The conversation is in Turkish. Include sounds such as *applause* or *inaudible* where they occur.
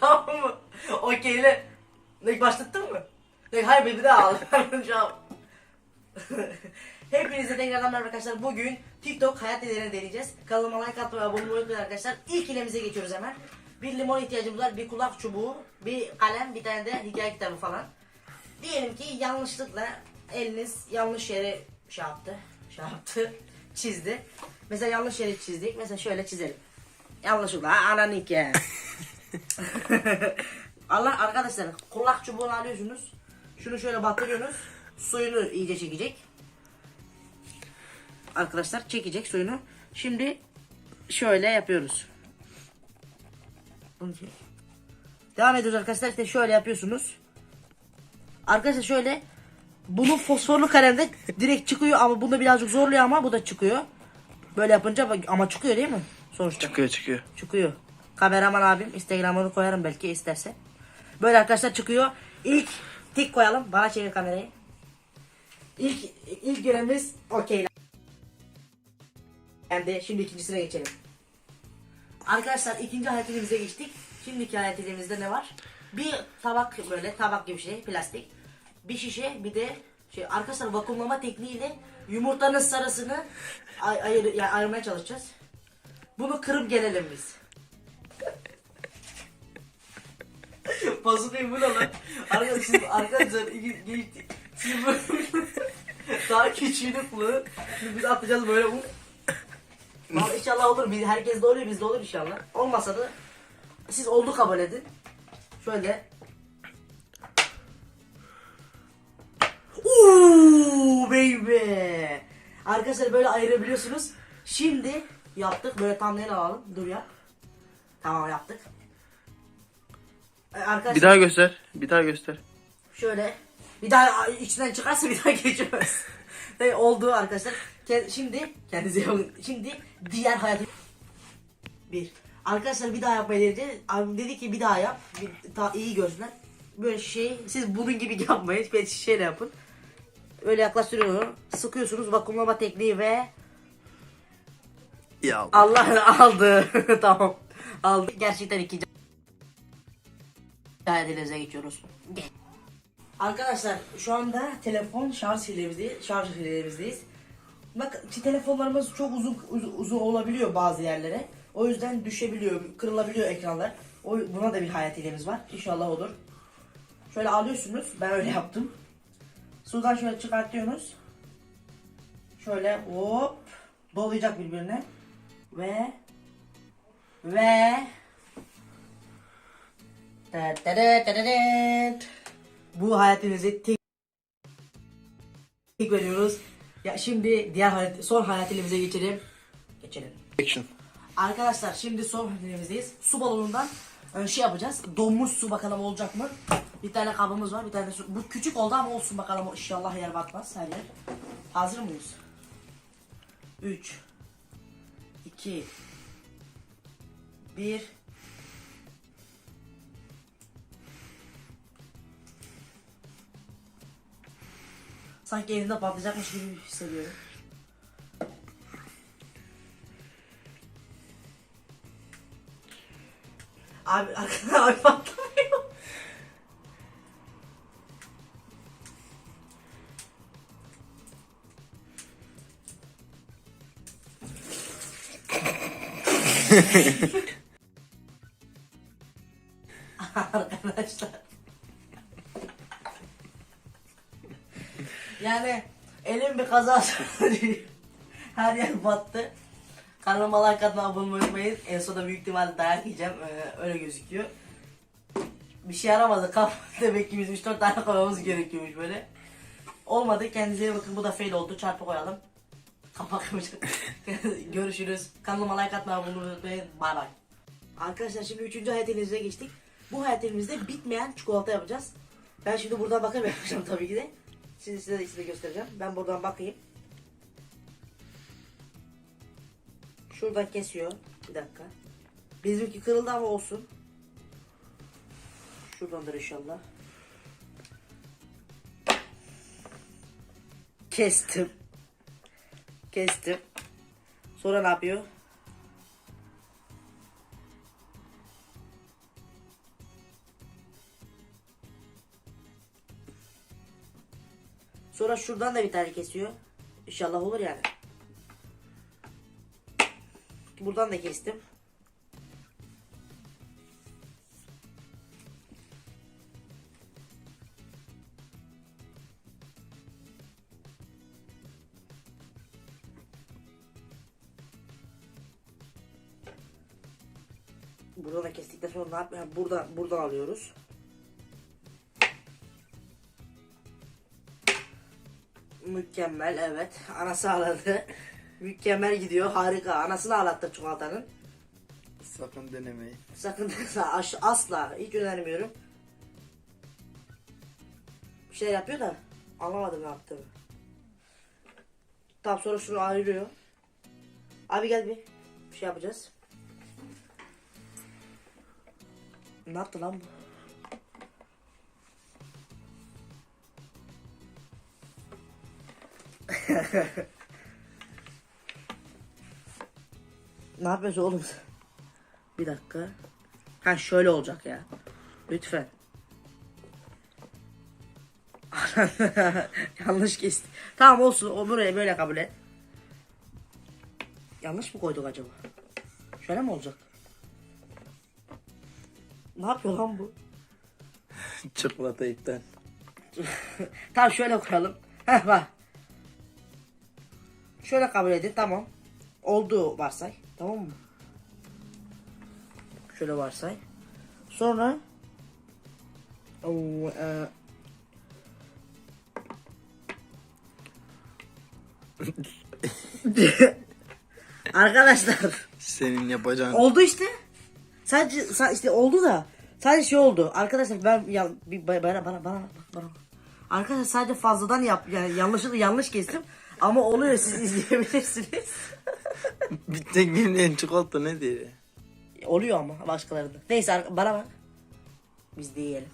tamam mı? Okeyle. Ne başlattın mı? Ne hayır bir daha an- *laughs* Hepinize tekrardan merhaba arkadaşlar. Bugün TikTok hayat değerini deneyeceğiz. Kanalıma like atmayı abone olmayı unutmayın arkadaşlar. İlk ilemize geçiyoruz hemen. Bir limon ihtiyacımız var, bir kulak çubuğu, bir kalem, bir tane de hikaye kitabı falan. Diyelim ki yanlışlıkla eliniz yanlış yere şey yaptı, şey yaptı, *laughs* çizdi. Mesela yanlış yere çizdik. Mesela şöyle çizelim. Yanlışlıkla ha, ananik ya. *laughs* Allah arkadaşlar kulak çubuğunu alıyorsunuz. Şunu şöyle batırıyorsunuz. Suyunu iyice çekecek. Arkadaşlar çekecek suyunu. Şimdi şöyle yapıyoruz. Bunu. Devam ediyoruz arkadaşlar. İşte şöyle yapıyorsunuz. Arkadaşlar şöyle bunun fosforlu kalemde direkt çıkıyor ama bunda birazcık zorluyor ama bu da çıkıyor. Böyle yapınca ama çıkıyor değil mi? Sonuçta. Çıkıyor çıkıyor. Çıkıyor. Kameraman abim Instagram'ını koyarım belki isterse. Böyle arkadaşlar çıkıyor. İlk tik koyalım. Bana çevir kamerayı. İlk ilk görevimiz okey. Yani şimdi ikincisine geçelim. Arkadaşlar ikinci hayatimize geçtik. Şimdiki hayatimizde ne var? Bir tabak böyle tabak gibi şey plastik. Bir şişe bir de şey arkadaşlar vakumlama tekniğiyle yumurtanın sarısını ay ayır, yani ayırmaya çalışacağız. Bunu kırıp gelelim biz. *laughs* Fasulyeyi bu lan? Arkadaşlar, arkadaşlar iki- geçti. Şimdi böyle daha küçüğünü kullanın. Şimdi biz atacağız böyle bu. Ama inşallah olur. Biz, herkes de oluyor, biz de olur inşallah. Olmasa da siz oldu kabul edin. Şöyle. Uuu baby. Arkadaşlar böyle ayırabiliyorsunuz. Şimdi yaptık. Böyle tam alalım. Dur ya. Tamam yaptık. Ee, Arkadaşlar Bir daha göster. Bir daha göster. şöyle bir daha içinden çıkarsa bir daha *laughs* geçemez. Ve oldu arkadaşlar. Ke- Şimdi kendinize iyi bakın. Şimdi diğer hayatı bir. Arkadaşlar bir daha yapmayı deneyeceğiz. Abim dedi ki bir daha yap. Bir, ta, iyi görsünler. Böyle şey siz bunun gibi *laughs* yapmayın. Ben şişeyle yapın. Öyle yaklaştırıyorum. Sıkıyorsunuz vakumlama tekniği ve Ya. Allah *laughs* aldı. tamam. Aldı. Gerçekten ikinci hayatınıza geçiyoruz. Gel. Arkadaşlar şu anda telefon şarj hilemizdeyiz. Şarj hilemizdeyiz. Bak telefonlarımız çok uzun uzun, uzun olabiliyor bazı yerlere. O yüzden düşebiliyor, kırılabiliyor ekranlar. O, buna da bir hayat hilemiz var. İnşallah olur. Şöyle alıyorsunuz. Ben öyle yaptım. Sudan şöyle çıkartıyorsunuz. Şöyle hop dolayacak birbirine. Ve ve bu hayatımızı tek tek veriyoruz. Ya şimdi diğer hayat, son hayatimize geçelim. Geçelim. Action. Arkadaşlar şimdi son hayatimizdeyiz. Su balonundan e, şey yapacağız. Donmuş su bakalım olacak mı? Bir tane kabımız var. Bir tane su. Bu küçük oldu ama olsun bakalım inşallah yer batmaz her yer. Hazır mıyız? 3 2 1 Sanki elinde patlayacakmış gibi hissediyorum. Abi arkada *laughs* abi patlamıyor. *laughs* Yani elim bir kaza. Her yer battı. Kanalıma like atmayı abone unutmayın. En sonunda büyük ihtimalle dayak yiyeceğim. Ee, öyle gözüküyor. Bir şey yaramadı. Kaf *laughs* demek ki biz 3-4 tane koymamız gerekiyormuş böyle. Olmadı. Kendinize bakın. Bu da fail oldu. Çarpı koyalım. Kapak *laughs* Görüşürüz. Kanalıma like atmayı abone unutmayın. Bay bay. Arkadaşlar şimdi 3. hayat elimize geçtik. Bu hayat elimizde bitmeyen çikolata yapacağız. Ben şimdi buradan yapacağım tabii ki de. Size size de size göstereceğim. Ben buradan bakayım. Şuradan kesiyor. Bir dakika. Bizimki kırıldı ama olsun. Şuradandır inşallah. Kestim. Kestim. Sonra ne yapıyor? Sonra şuradan da bir tane kesiyor. İnşallah olur yani. Buradan da kestim. Buradan da kestikten sonra ne yapmayalım? Buradan, buradan alıyoruz. Mükemmel evet. Anası ağladı. Mükemmel gidiyor. Harika. Anasını ağlattı çikolatanın. Sakın denemeyin. Sakın asla hiç önermiyorum. Bir şey yapıyor da anlamadım ne yaptığını. Tamam sonra şunu ayırıyor. Abi gel bir. Bir şey yapacağız. Ne yaptı lan bu? *laughs* ne yapıyorsun oğlum? Bir dakika. Ha şöyle olacak ya. Lütfen. *laughs* Yanlış kesti. Tamam olsun. O buraya böyle kabul et. Yanlış mı koyduk acaba? Şöyle mi olacak? Ne yapıyor lan bu? Çikolata *laughs* iptal. tamam şöyle koyalım. Heh bak. Şöyle kabul edin tamam. Oldu varsay. Tamam mı? Şöyle varsay. Sonra Oo, e... *laughs* Arkadaşlar Senin yapacağın oldu işte. Sadece sa- işte oldu da sadece şey oldu. Arkadaşlar ben ya, bir, bana bana bana bana bana. Arkadaşlar sadece fazladan yap yani yanlışlıkla yanlış kestim ama oluyor siz izleyebilirsiniz. *laughs* bir tek bilmeyen çikolata ne diye. oluyor ama başkalarında. Neyse ar- bana bak. Biz de yiyelim.